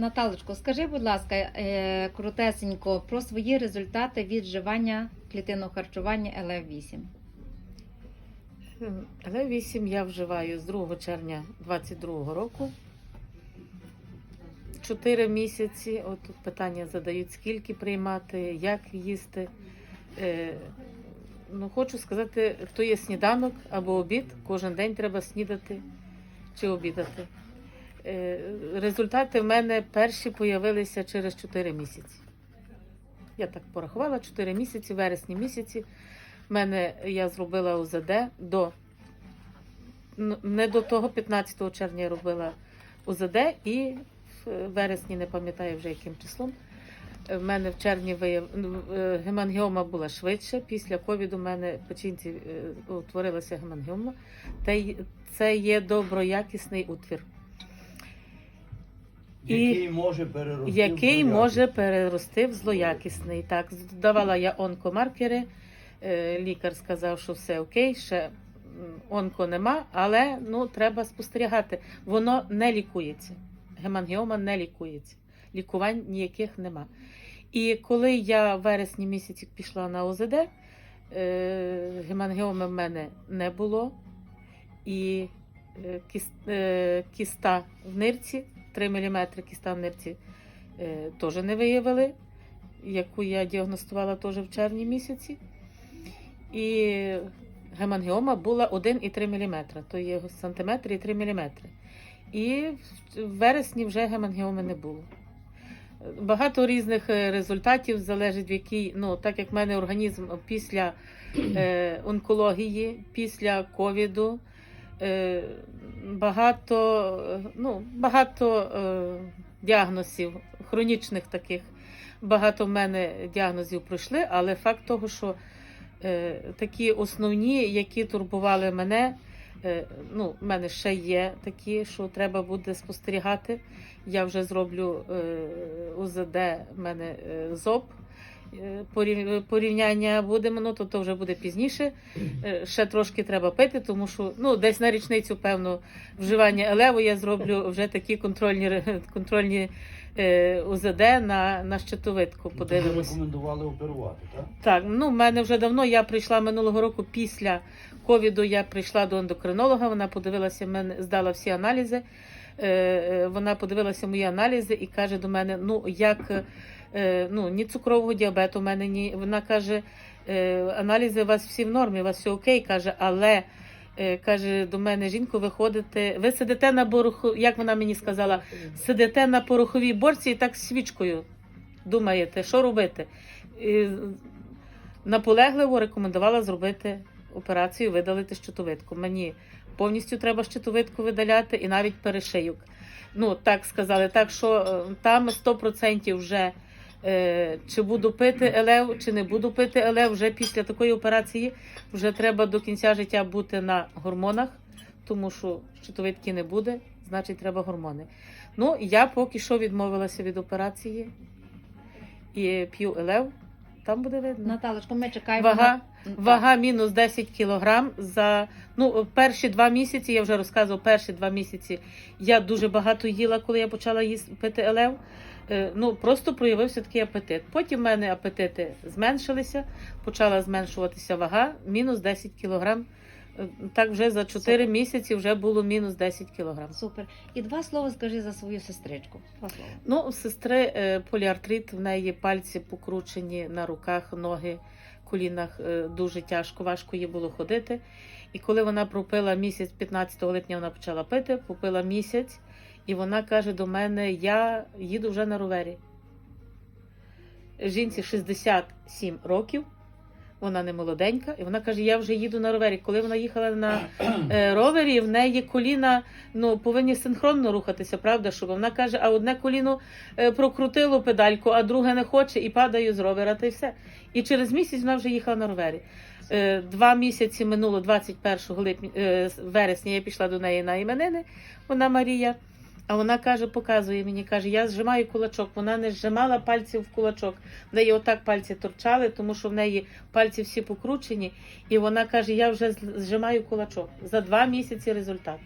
Наталочко, скажи, будь ласка, е, коротесенько про свої результати від вживання клітинного харчування ЛФ8. Але 8 я вживаю з 2 червня 22 року. Чотири місяці. От питання задають, скільки приймати, як їсти. Е, ну, хочу сказати, хто є сніданок або обід, кожен день треба снідати чи обідати. Е, результати в мене перші появилися через 4 місяці. Я так порахувала, 4 місяці, вересні місяці. В мене я зробила УЗД до ну, не до того, 15 червня я робила УЗД і в вересні не пам'ятаю вже яким числом. В мене в червні вияв... ну, е, гемангіома була швидше. Після ковіду в мене печінці е, утворилася гемангіома. Це є доброякісний утвір, І- Який може перерости. в який злоякісний. може перерости в злоякісний. Так, давала я онкомаркери. Е, Лікар сказав, що все окей, ще онко нема, але ну треба спостерігати. Воно не лікується. Гемангіома не лікується. Лікувань ніяких нема. І коли я в вересні місяці пішла на ОЗД, е, гемангіоми в мене не було. І е, кіста в нирці, 3 мм кіста нирці е, теж не виявили, яку я діагностувала теж в червні місяці. І гемангіома була 1,3 мм, то є сантиметр і 3 мм. І в вересні вже гемангіоми не було. Багато різних е, результатів залежить в якій, ну так як в мене організм після е, онкології, після ковіду, багато, е, ну, багато е, діагнозів, хронічних таких. Багато в мене діагнозів пройшли, але факт того, що е, такі основні, які турбували мене, ну, в мене ще є такі, що треба буде спостерігати. Я вже зроблю УЗД, в мене ЗОП. Е, Порівняння будемо, ну то, то вже буде пізніше. Е, Ще трошки треба пити, тому що ну, десь на річницю, певно, вживання елеву я зроблю вже такі контрольні, контрольні е, УЗД на, на щитовидку. Ну, то ви рекомендували оперувати, так? Так, ну в мене вже давно я прийшла минулого року після ковіду. Я прийшла до ендокринолога. Вона подивилася мене, здала всі аналізи. Е, е, Вона подивилася мої аналізи і каже до мене: ну як е, ну ні цукрового діабету в мене ні. Вона каже, е, аналізи у вас всі в нормі, у вас все окей. каже, але. е, Каже до мене, жінко, ви ходите, ви сидите на бороху, як вона мені сказала, сидите на пороховій борці і так свічкою думаєте, що робити. І наполегливо рекомендувала зробити операцію, видалити щитовидку. Мені повністю треба щитовидку видаляти і навіть перешийок. Ну, так сказали. Так що е, там 100% вже е, чи буду пити елев, чи не буду пити елев, вже після такої операції вже треба до кінця життя бути на гормонах, тому що щитовидки не буде, значить треба гормони. Ну, я поки що відмовилася від операції і п'ю елев, там буде видно. Наталочко, ми чекаємо. Вага, на- вага мінус 10 кілограм за ну перші два місяці. Я вже розказував, перші два місяці я дуже багато їла, коли я почала їсти пити елев. Е, Ну просто проявився такий апетит. Потім в мене апетити зменшилися, почала зменшуватися вага, мінус 10 кілограм. Так вже за 4 Супер. місяці вже було мінус 10 кілограм. Супер. І два слова скажи за свою сестричку. Два слова. Ну, у сестри е, поліартрит, в неї пальці покручені на руках, ноги, колінах е, дуже тяжко, важко їй було ходити. І коли вона пропила місяць, 15 липня вона почала пити, попила місяць, і вона каже до мене: Я їду вже на ровері. Жінці 67 років, вона не молоденька, і вона каже: Я вже їду на ровері. Коли вона їхала на е, ровері, в неї коліна ну, повинні синхронно рухатися, правда? Щоб вона каже, а одне коліно е, прокрутило педальку, а друге не хоче, і падаю з ровера, та й все. І через місяць вона вже їхала на ровері. Е, Два місяці минуло 21 липня, вересня я пішла до неї на іменини, вона Марія. А вона каже, показує мені, каже, я зжимаю кулачок. Вона не зжимала пальців в кулачок. В неї отак пальці торчали, тому що в неї пальці всі покручені. І вона каже: я вже зжимаю кулачок. За два місяці результат.